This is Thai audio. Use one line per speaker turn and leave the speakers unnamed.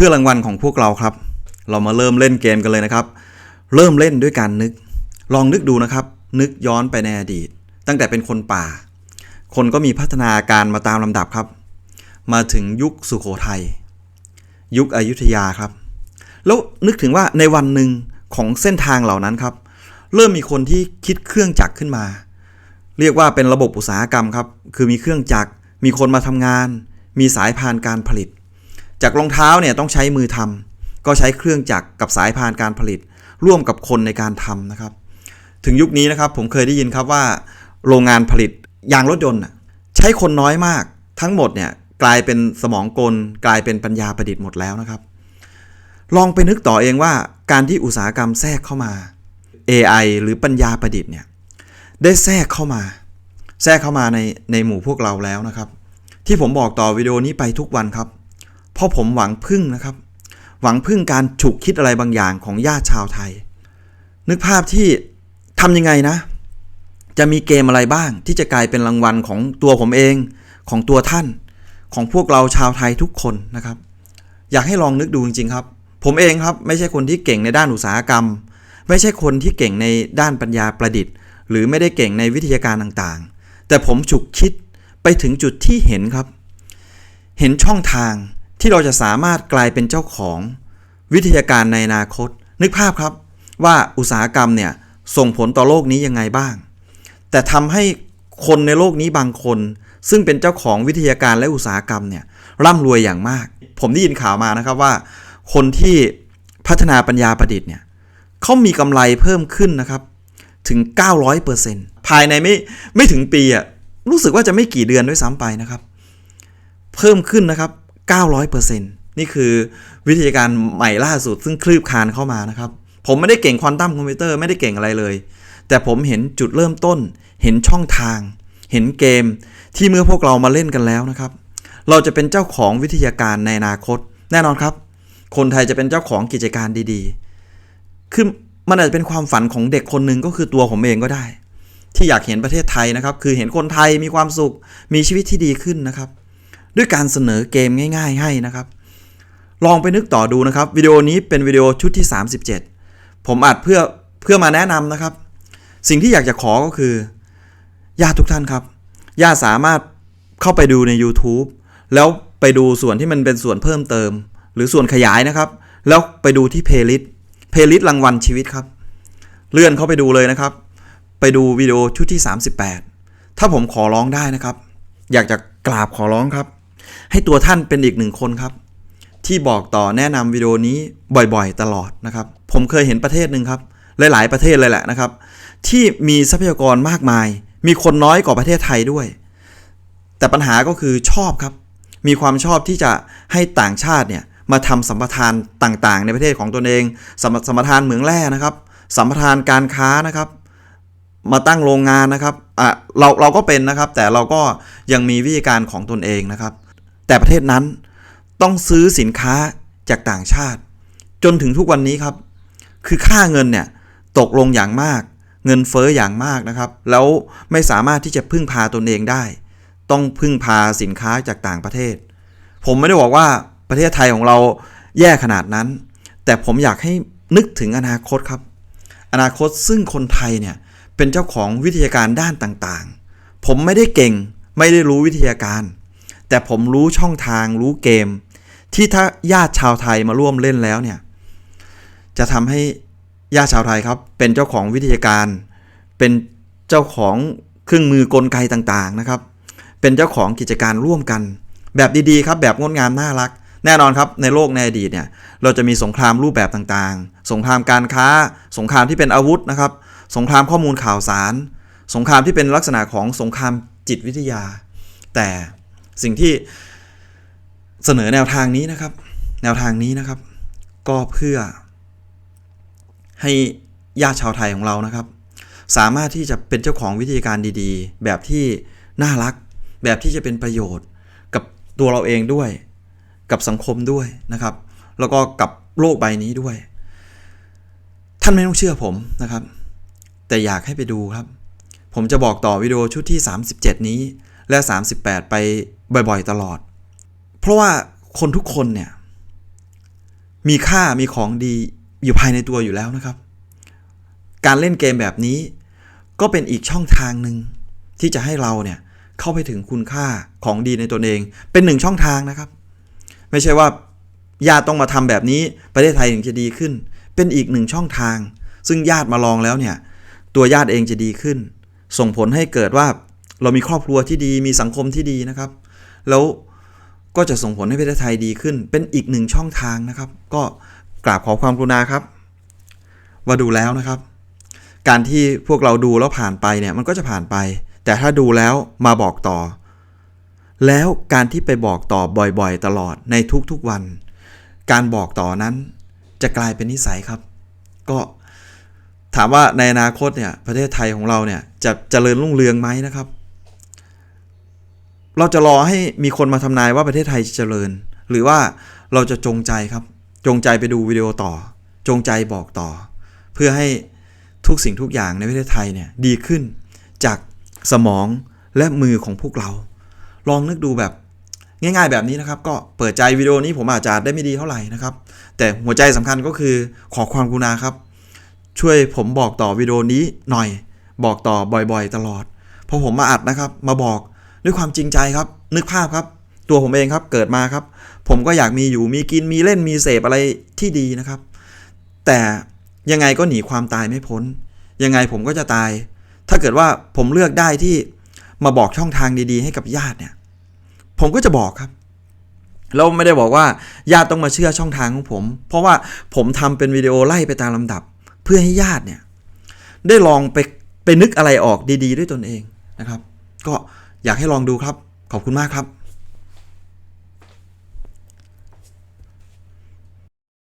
พื่อรางวัลของพวกเราครับ เรามาเริ่มเล่นเกมกันเลยนะครับ เริ่มเล่นด้วยการนึก ลองนึกดูนะครับ นึกย้อนไปในอดีต ตั้งแต่เป็นคนป่า คนก็มีพัฒนาการมาตามลำดับครับ มาถึงยุคสุโขทัยยุคอยุธยาครับ แล้วนึกถึงว่าในวันหนึ่งของเส้นทางเหล่านั้นครับ เริ่มมีคนที่คิดเครื่องจักรขึ้นมา เรียกว่าเป็นระบบอุตสาหกรรมครับ คือมีเครื่องจักร มีคนมาทำงาน มีสายพานการผลิต จากรองเท้าเนี่ยต้องใช้มือทำก็ใช้เครื่องจักรกับสายพานการผลิต ร่วมกับคนในการทำนะครับ ถึงยุคนี้นะครับผมเคยได้ยินครับว่า โรงงานผลิตยางรถยนต์ใช้คนน้อยมาก ทั้งหมดเนี่ยกลายเป็นสมองกล กลายเป็นปัญญาประดิษฐ์หมดแล้วนะครับ ลองไปนึกต่อเองว่าการที่อุตสาหกรรมแทรกเข้ามา AI หรือปัญญาประดิษฐ์เนี่ยได้แทรกเข้ามา แทรกเข้ามาในในหมู่พวกเราแล้วนะครับ ที่ผมบอกต่อวิดีโอนี้ไปทุกวันครับ เพราะผมหวังพึ่งนะครับ หวังพึ่งการฉุกคิดอะไรบางอย่างของญาติชาวไทย นึกภาพที่ทำยังไงนะ จะมีเกมอะไรบ้าง ที่จะกลายเป็นรางวัลของตัวผมเอง ของตัวท่าน ของพวกเราชาวไทยทุกคนนะครับ อยากให้ลองนึกดูจริงๆครับ ผมเองครับไม่ใช่คนที่เก่งในด้านอุตสาหกรรม ไม่ใช่คนที่เก่งในด้านปัญญาประดิษฐ์ หรือไม่ได้เก่งในวิทยาการต่างๆ แต่ผมฉุกคิดไปถึงจุดที่เห็นครับ เห็นช่องทาง ที่เราจะสามารถกลายเป็นเจ้าของวิทยาการในอนาคต นึกภาพครับว่าอุตสาหกรรมเนี่ยส่งผลต่อโลกนี้ยังไงบ้าง แต่ทำให้คนในโลกนี้บางคน ซึ่งเป็นเจ้าของวิทยาการและอุตสาหกรรมเนี่ยร่ำรวยอย่างมาก ผมได้ยินข่าวมานะครับว่า คนที่พัฒนาปัญญาประดิษฐ์เนี่ยเขามีกำไรเพิ่มขึ้นนะครับถึง 900%ภายในไม่ไม่ถึงปีอะรู้สึกว่าจะไม่กี่เดือนด้วยซ้ำไปนะครับ เพิ่มขึ้นนะครับ 900%นี่คือวิทยาการใหม่ล่าสุด ซึ่งคลืบคานเข้ามานะครับ ผมไม่ได้เก่งควอนตัมคอมพิวเตอร์ไม่ได้เก่งอะไรเลย แต่ผมเห็นจุดเริ่มต้น เห็นช่องทาง เห็นเกมที่เมื่อพวกเรามาเล่นกันแล้วนะครับ เราจะเป็นเจ้าของวิทยาการในอนาคต แน่นอนครับ คนไทยจะเป็นเจ้าของกิจการดีๆ คือมันอาจจะเป็นความฝันของเด็กคนหนึ่งก็คือตัวผมเองก็ได้ ที่อยากเห็นประเทศไทยนะครับ คือเห็นคนไทยมีความสุขมีชีวิตที่ดีขึ้นนะครับ ด้วยการเสนอเกมง่าย ๆ ให้นะครับ ลองไปนึกต่อดูนะครับวิดีโอนี้เป็นวิดีโอชุดที่ 37 ผมอัดเพื่อเพื่อมาแนะนำนะครับ สิ่งที่อยากจะขอก็คือญาติทุกท่านครับญาติสามารถเข้าไปดูใน YouTube แล้วไปดูส่วนที่มันเป็นส่วนเพิ่มเติม หรือส่วนขยายนะครับ แล้วไปดูที่เพลย์ลิสต์เพลย์ลิสต์รางวัลชีวิตครับ เลื่อนเข้าไปดูเลยนะครับ ไปดูวิดีโอชุดที่ 38 ถ้าผมขอร้องได้นะครับ อยากจะกราบขอร้องครับ ให้ตัวท่านเป็นอีกหนึ่งคนครับ ที่บอกต่อแนะนำวิดีโอนี้บ่อยๆ ตลอดนะครับ ผมเคยเห็นประเทศหนึ่งครับ หลายๆประเทศเลยแหละนะครับ ที่มีทรัพยากรมากมาย มีคนน้อยกว่าประเทศไทยด้วย แต่ปัญหาก็คือชอบครับ มีความชอบที่จะให้ต่างชาติเนี่ยมาทำสัมปทานต่างๆ ในประเทศของตนเองสัมสัมปทานเหมืองแร่นะครับ สัมปทานการค้านะครับ มาตั้งโรงงานนะครับอะเราเราก็เป็นนะครับ แต่เราก็ยังมีวิธีการของตนเองนะครับ แต่ประเทศนั้นต้องซื้อสินค้าจากต่างชาติ จนถึงทุกวันนี้ครับ คือค่าเงินเนี่ยตกลงอย่างมาก เงินเฟ้ออย่างมากนะครับ แล้วไม่สามารถที่จะพึ่งพาตนเองได้ ต้องพึ่งพาสินค้าจากต่างประเทศ ผมไม่ได้บอกว่าประเทศไทยของเราแย่ขนาดนั้น แต่ผมอยากให้นึกถึงอนาคตครับ อนาคตซึ่งคนไทยเนี่ยเป็นเจ้าของวิทยาการด้านต่างๆ ผมไม่ได้เก่งไม่ได้รู้วิทยาการ แต่ผมรู้ช่องทางรู้เกม ที่ถ้าญาติชาวไทยมาร่วมเล่นแล้วเนี่ย จะทำให้ญาติชาวไทยครับ เป็นเจ้าของวิทยาการ เป็นเจ้าของเครื่องมือกลไกต่างๆนะครับ เป็นเจ้าของกิจการร่วมกัน แบบดีๆครับแบบงดงามน่ารัก แน่นอนครับในโลกในอดีตเนี่ยเราจะมีสงครามรูปแบบต่างๆ สงครามการค้า สงครามที่เป็นอาวุธนะครับ สงครามข้อมูลข่าวสาร สงครามที่เป็นลักษณะของสงครามจิตวิทยา แต่ สิ่งที่เสนอแนวทางนี้นะครับ แนวทางนี้นะครับ ก็เพื่อ ให้ญาติชาวไทยของเรานะครับ สามารถที่จะเป็นเจ้าของวิธีการดีๆ แบบที่น่ารัก แบบที่จะเป็นประโยชน์ กับตัวเราเองด้วย กับสังคมด้วยนะครับ แล้วก็กับโลกใบนี้ด้วย ท่านไม่ต้องเชื่อผมนะครับ แต่อยากให้ไปดูครับ ผมจะบอกต่อวิดีโอชุดที่ 37 นี้และ 38 ไป บ่อยๆ ตลอด เพราะว่าคนทุกคนเนี่ย มีค่ามีของดีอยู่ภายในตัวอยู่แล้วนะครับ การเล่นเกมแบบนี้ก็เป็นอีกช่องทางหนึ่งที่จะให้เราเนี่ยเข้าไปถึงคุณค่าของดีในตนเอง เป็นหนึ่งช่องทางนะครับ ไม่ใช่ว่าญาติต้องมาทำแบบนี้ประเทศไทยถึงจะดีขึ้น เป็นอีกหนึ่งช่องทาง ซึ่งญาติมาลองแล้วเนี่ย ตัวญาติเองจะดีขึ้น ส่งผลให้เกิดว่าเรามีครอบครัวที่ดีมีสังคมที่ดีนะครับ แล้วก็จะส่งผลให้ประเทศไทยดีขึ้น เป็นอีกหนึ่งช่องทางนะครับ ก็กราบขอความกรุณาครับ ว่าดูแล้วนะครับ การที่พวกเราดูแล้วผ่านไปเนี่ยมันก็จะผ่านไป แต่ถ้าดูแล้วมาบอกต่อ แล้วการที่ไปบอกต่อบ่อยๆ ตลอดในทุกๆวัน การบอกต่อนั้นจะกลายเป็นนิสัยครับ ก็ถามว่าในอนาคตเนี่ยประเทศไทยของเราเนี่ยจะจะเจริญรุ่งเรืองไหมนะครับ เราจะรอให้มีคนมาทำนายว่าประเทศไทยจเจริญ หรือว่าเราจะจงใจครับ จงใจไปดูวิดีโอต่อ จงใจบอกต่อ เพื่อให้ทุกสิ่งทุกอย่างในประเทศไทยเนี่ยดีขึ้นจากสมองและมือของพวกเรา ลองนึกดูแบบง่ายๆแบบนี้นะครับ ก็เปิดใจวิดีโอนี้ผมอาจจะได้ไม่ดีเท่าไหร่นะครับ แต่หัวใจสำคัญก็คือขอความกรุณาครับ ช่วยผมบอกต่อวิดีโอนี้หน่อย บอกต่อบ่อยๆ ตลอดพอผมมาอัดนะครับ มาบอก ด้วยความจริงใจครับ นึกภาพครับ ตัวผมเองครับเกิดมาครับ ผมก็อยากมีอยู่มีกินมีเล่นมีเสพอะไรที่ดีนะครับ แต่ยังไงก็หนีความตายไม่พ้น ยังไงผมก็จะตาย ถ้าเกิดว่าผมเลือกได้ที่มาบอกช่องทางดีๆ ให้กับญาติเนี่ย ผมก็จะบอกครับแล้วไม่ได้บอกว่าญาติต้องมาเชื่อช่องทางของผม เพราะว่าผมทำเป็นวิดีโอไล่ไปตามลำดับ เพื่อให้ญาติเนี่ยได้ลองไปไปนึกอะไรออกดี ๆ ด้วยตนเองนะครับ ก็ อยากให้ลองดูครับ ขอบคุณมากครับ